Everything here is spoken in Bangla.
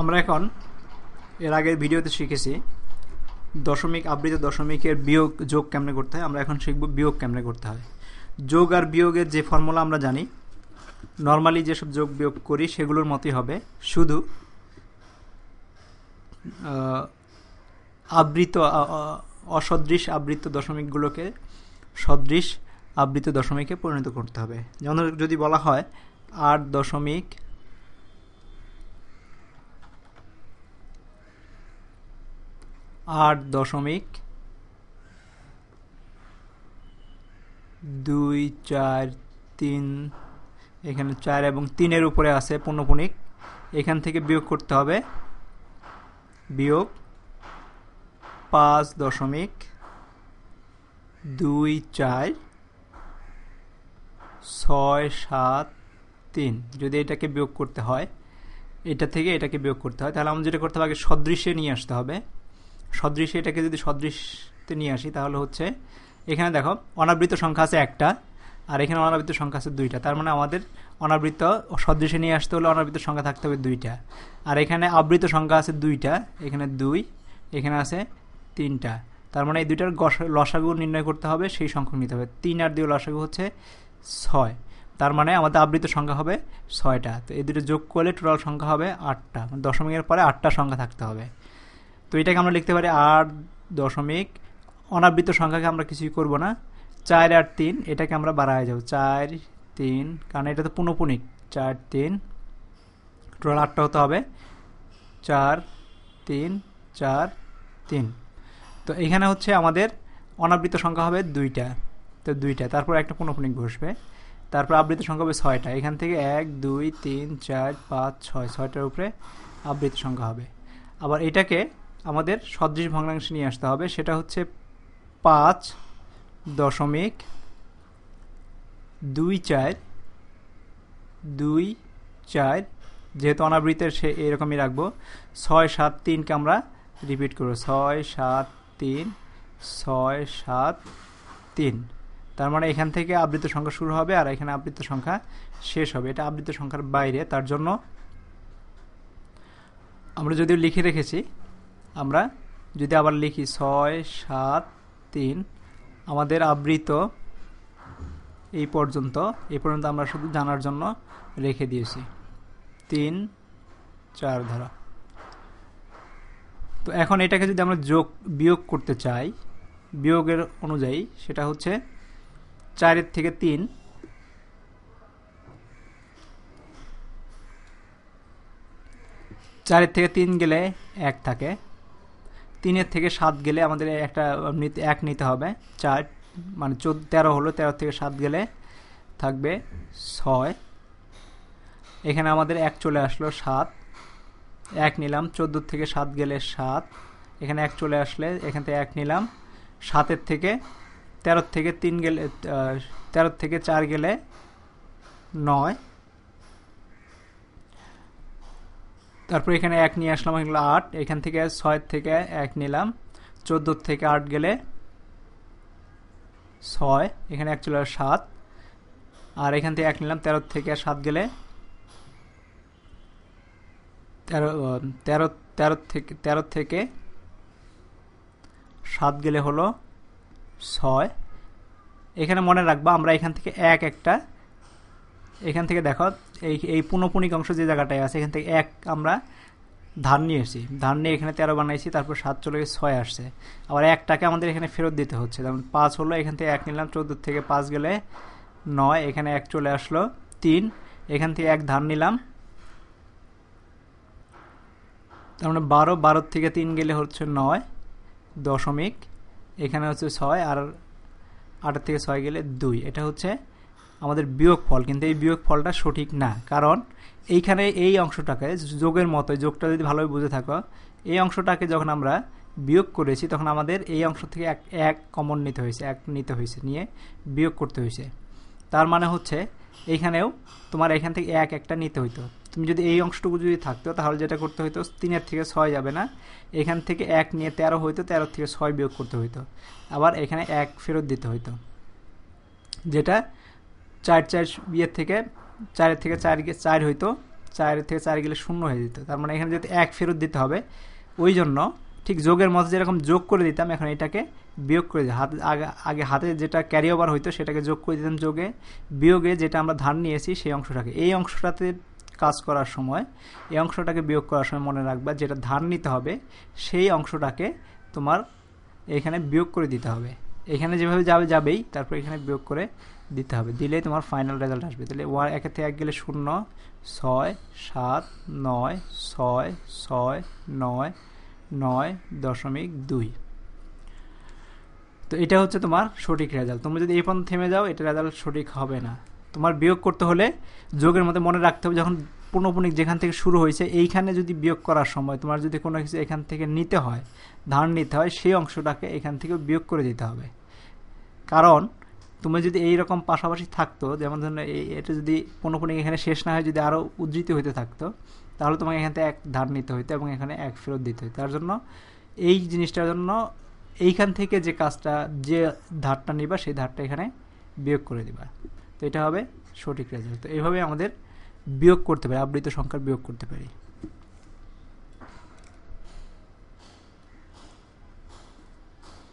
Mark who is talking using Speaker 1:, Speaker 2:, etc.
Speaker 1: আমরা এখন এর আগের ভিডিওতে শিখেছি দশমিক আবৃত দশমিকের বিয়োগ যোগ কেমনে করতে হয়। আমরা এখন শিখব বিয়োগ কেমনে করতে হয়। যোগ আর বিয়োগের যে ফর্মুলা আমরা জানি নর্মালি যেসব যোগ বিয়োগ করি সেগুলোর মতোই হবে। শুধু আবৃত অসদৃশ আবৃত দশমিকগুলোকে সদৃশ আবৃত দশমিকে পরিণত করতে হবে। যেমন যদি বলা হয়, আট দশমিক আট দশমিক দুই চার তিন, এখানে চার এবং তিনের উপরে আছে পূর্ণপণিক এখান থেকে বিয়োগ করতে হবে। বিয়োগ পাঁচ দশমিক দুই চার ছয় সাত তিন। যদি এটাকে বিয়োগ করতে হয়, এটা থেকে এটাকে বিয়োগ করতে হয়, তাহলে আমাদের যেটা করতে হবে, আগে সদৃশ্যে নিয়ে আসতে হবে। সদৃশ্যে এটাকে যদি সদৃশতে নিয়ে আসি, তাহলে হচ্ছে, এখানে দেখো, অনাবৃত সংখ্যা আছে একটা, আর এখানে অনাবৃত সংখ্যা আছে দুইটা। তার মানে আমাদের অনাবৃত সদৃশে নিয়ে আসতে হলে অনাবৃত সংখ্যা থাকতে হবে দুইটা। আর এখানে আবৃত সংখ্যা আছে দুইটা, এখানে দুই, এখানে আছে তিনটা। তার মানে এই দুইটার লসাগু নির্ণয় করতে হবে, সেই সংখ্যক নিতে হবে। তিন আর দুই লসাগু হচ্ছে ছয়। তার মানে আমাদের আবৃত সংখ্যা হবে ছয়টা। তো এই দুটো যোগ করলে টোটাল সংখ্যা হবে আটটা। দশমিকের পরে আটটা সংখ্যা থাকতে হবে। তো এটাকে আমরা লিখতে পারি আট দশমিক, অনাবৃত সংখ্যাকে আমরা কিছুই করব না। চার আর তিন, এটাকে আমরা বাড়ায় যাব। চার, তিন, কারণ এটা তো পুনঃপুনিক। চার, তিন, টোটাল আটটা হতে হবে। চার, তিন চার, তিন। তো এখানে হচ্ছে আমাদের অনাবৃত সংখ্যা হবে দুইটা। তো দুইটা, তারপর একটা পুনঃপুনিক বসবে। তারপর আবৃত সংখ্যা হবে ছয়টা। এখান থেকে এক, দুই, তিন, চার, পাঁচ, ছয়, ছয়টার উপরে আবৃত সংখ্যা হবে। আবার এটাকে আমাদের সদৃশ ভগ্নাংশে নিয়ে আসতে হবে। সেটা হচ্ছে পাঁচ দশমিক দুই চার দুই চার, যেহেতু অনাবৃতের সে এরকমই রাখব। ছয় সাত তিনকে আমরা রিপিট করব। ছয় সাত তিন, ছয় সাত তিন। তার মানে এখান থেকে আবৃত সংখ্যা শুরু হবে আর এখানে আবৃত সংখ্যা শেষ হবে। এটা আবৃত সংখ্যার বাইরে। তার জন্য আমরা যদিও লিখে রেখেছি আমরা যদি আবার লিখি ছয়, সাত, তিন, আমাদের আবৃত এই পর্যন্ত এই পর্যন্ত আমরা শুধু জানার জন্য রেখে দিয়েছি। তিন, চার ধারা। তো এখন এটাকে যদি আমরা যোগ, বিয়োগ করতে চাই, বিয়োগের অনুযায়ী সেটা হচ্ছে চারের থেকে তিন। চারের থেকে তিন গেলে এক থাকে। তিনের থেকে সাত গেলে আমাদের একটা এক নিতে হবে। চার মানে চোদ্দ, তেরো হলো, তেরো থেকে সাত গেলে থাকবে ছয়। এখানে আমাদের এক চলে আসলো সাত। এক নিলাম, চোদ্দ থেকে সাত গেলে সাত। এখানে এক চলে আসলে এখান থেকে এক নিলাম। সাতের থেকে, তেরোর থেকে তিন গেলে তেরোর থেকে চার গেলে নয়। তারপর এখানে এক নিয়ে আসলাম এগুলো আট, এখান থেকে ছয়ের থেকে এক নিলাম। চোদ্দোর থেকে আট গেলে ছয়, এখানে এক চলে সাত। আর এখান থেকে এক নিলাম, তেরো থেকে সাত গেলে তেরো তেরো তেরো থেকে তেরো থেকে সাত গেলে হলো ছয়। এখানে মনে রাখবা আমরা এখান থেকে এক একটা এখান থেকে দেখো, এই এই পুনঃপুনিক অংশ যে জায়গাটায় আছে, এখান থেকে এক আমরা ধান নিয়ে এসেছি। ধান নিয়ে এখানে তেরো বানাইছি, তারপর সাত চলে গিয়ে ছয় আসছে। আবার একটাকে আমাদের এখানে ফেরত দিতে হচ্ছে। যেমন পাঁচ হলো, এখান থেকে এক নিলাম চোদ্দোর থেকে পাঁচ গেলে নয়, এখানে এক চলে আসলো, তিন, এখান থেকে এক ধান নিলাম। তার মানে বারো বারোর থেকে তিন গেলে হচ্ছে নয় দশমিক, এখানে হচ্ছে ছয়, আর আটের থেকে ছয় গেলে দুই। এটা হচ্ছে আমাদের বিয়োগ ফল কিন্তু এই বিয়োগ ফলটা সঠিক না। কারণ এইখানে এই অংশটাকে যোগের মতো যোগটা যদি ভালোভাবে বুঝে থাকো, এই অংশটাকে যখন আমরা বিয়োগ করেছি, তখন আমাদের এই অংশ থেকে এক এক কমন নিতে হয়েছে, এক নিতে হয়েছে, নিয়ে বিয়োগ করতে হয়েছে। তার মানে হচ্ছে এইখানেও তোমার এখান থেকে এক, একটা নিতে হইতো। তুমি যদি এই অংশটুকু যদি থাকতো, তাহলে যেটা করতে হইতো, তিনের থেকে ছয় যাবে না। এখান থেকে এক নিয়ে তেরো হইতো, তেরো থেকে ছয় বিয়োগ করতে হইতো। আবার এখানে এক ফেরত দিতে হইতো। যেটা চার চার বিয়ের থেকে চারের থেকে চার চার হইতো চার থেকে চার গেলে শূন্য হয়ে যেত। তার মানে এখানে যেহেতু এক ফেরত দিতে হবে, ওই জন্য ঠিক যোগের মতো যেরকম যোগ করে দিতাম, এখন এটাকে বিয়োগ করে হাতে, আগে আগে হাতে যেটা ক্যারি ওভার হইতো, সেটাকে যোগ করে দিতাম যোগে। বিয়োগে যেটা আমরা ধার নিয়েছি, সেই অংশটাকে। এই অংশটাতে কাজ করার সময়, এই অংশটাকে বিয়োগ করার সময় মনে রাখবা, যেটা ধার নিতে হবে, সেই অংশটাকে তোমার এখানে বিয়োগ করে দিতে হবে। এখানে যেভাবে যাবে, যাবেই। তারপর এখানে বিয়োগ করে দিতে হবে। দিলেই তোমার ফাইনাল রেজাল্ট আসবে। তাহলে ওয়ার একের থেকে এক গেলে শূন্য, ছয়, সাত, নয়, ছয় ছয়, নয় নয়, দশমিক দুই। তো এটা হচ্ছে তোমার সঠিক রেজাল্ট তুমি যদি এই পর্যন্ত থেমে যাও, এটা রেজাল্ট সঠিক হবে না। তোমার বিয়োগ করতে হলে যোগের মধ্যে মনে রাখতে হবে, যখন পুনঃপুনিক যেখান থেকে শুরু হয়েছে, এইখানে যদি বিয়োগ করার সময় তোমার যদি কোনো কিছু এখান থেকে নিতে হয়, ধার নিতে হয়, সেই অংশটাকে এখান থেকে বিয়োগ করে দিতে হবে। কারণ তুমি যদি এই রকম পাশাপাশি থাকতো, যেমন ধরুন এটা যদি পুনঃপুনিক এখানে শেষ না হয় যদি আরও উদ্ধৃতি হইতে থাকতো, তাহলে তোমাকে এখান থেকে এক ধার নিতে হইতো এবং এখানে এক ফেরত দিতে হইতো। তার জন্য এই জিনিসটার জন্য এইখান থেকে যে কাজটা, যে ধারটা নিবা, সেই ধারটা এখানে বিয়োগ করে দিবা। তো এটা হবে সঠিক রেজাল্ট তো এইভাবে আমাদের বিয়োগ করতে পারি আবৃত সংখ্যার বিয়োগ করতে পারি।